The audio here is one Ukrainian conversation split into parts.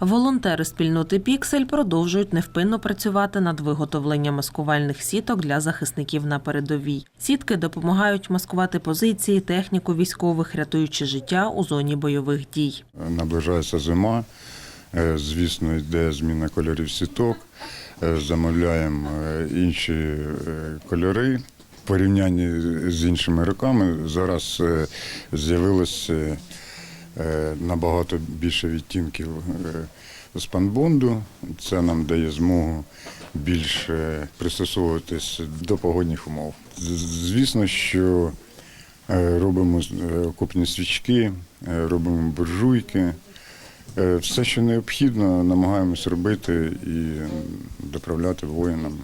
Волонтери спільноти Піксель продовжують невпинно працювати над виготовленням маскувальних сіток для захисників на передовій. Сітки допомагають маскувати позиції, техніку військових, рятуючи життя у зоні бойових дій. Наближається зима, е, звісно, йде зміна кольорів сіток, е, замовляємо е, інші кольори. В порівнянні з іншими роками зараз з'явилося е, набагато більше відтінків е, спанбонду. Це нам дає змогу більше пристосовуватись до погодних умов. Звісно, що Е, Робимо е, окопні свічки, е, робимо буржуйки. Е, Все, що необхідно, намагаємось робити і доправляти воїнам.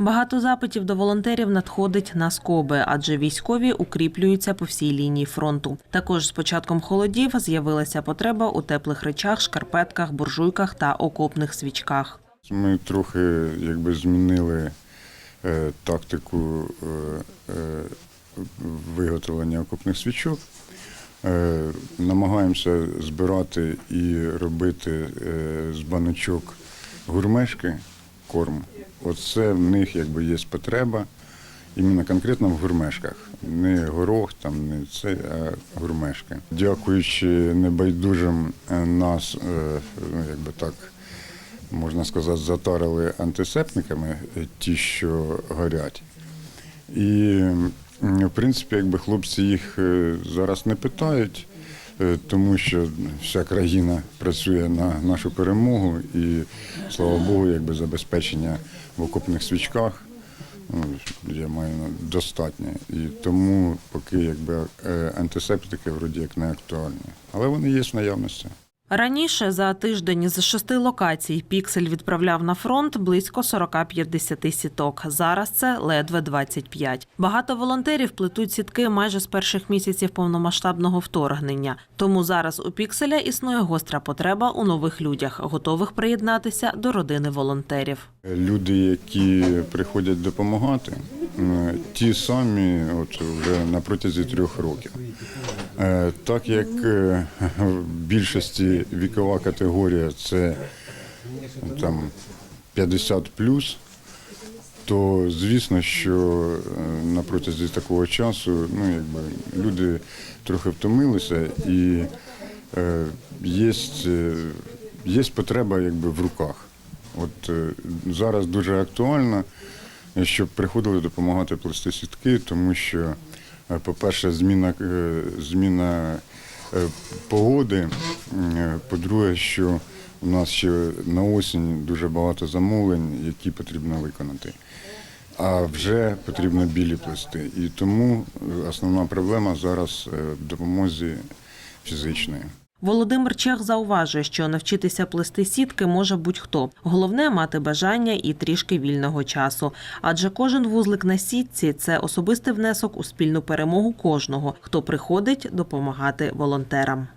Багато запитів до волонтерів надходить на скоби, адже військові укріплюються по всій лінії фронту. Також з початком холодів з'явилася потреба у теплих речах, шкарпетках, буржуйках та окопних свічках. Ми трохи якби змінили е, тактику е, е, виготовлення окопних свічок. Намагаємося збирати і робити з баночок гурмешки корм. Оце в них якби є потреба. Іменно конкретно в гурмешках. Не горох, там не це, а гурмешки. Дякуючи небайдужим е, нас, е, ну, якби так можна сказати, затарили антисептиками, е, ті, що горять. І в принципі, якби хлопці їх зараз не питають, тому що вся країна працює на нашу перемогу, і слава Богу, якби забезпечення в окопних свічках. Ну, я маю достатньо. І тому поки якби е, антисептики вроді як не актуальні. Але вони є в наявності. Раніше за тиждень з шести локацій Піксель відправляв на фронт близько 40-50 сіток. Зараз це ледве 25. Багато волонтерів плетуть сітки майже з перших місяців повномасштабного вторгнення. Тому зараз у Пікселя існує гостра потреба у нових людях, готових приєднатися до родини волонтерів. Люди, які приходять допомагати, ті самі, от вже на протязі трьох років. Е, Так як е, в більшості вікова категорія це там 50 то звісно, що е, на протязі такого часу ну, якби, люди трохи втомилися і є, є потреба якби, в руках. От зараз дуже актуально, щоб приходили допомагати плести сітки, тому що, по-перше, зміна, е, зміна е, погоди. Е, По-друге, що у нас ще на осінь дуже багато замовлень, які потрібно виконати. А вже потрібно білі плести. І тому е, основна проблема зараз е, в допомозі фізичної. Володимир Чех зауважує, що навчитися плести сітки може будь-хто. Головне мати бажання і трішки вільного часу. Адже кожен вузлик на сітці це особистий внесок у спільну перемогу кожного, хто приходить допомагати волонтерам.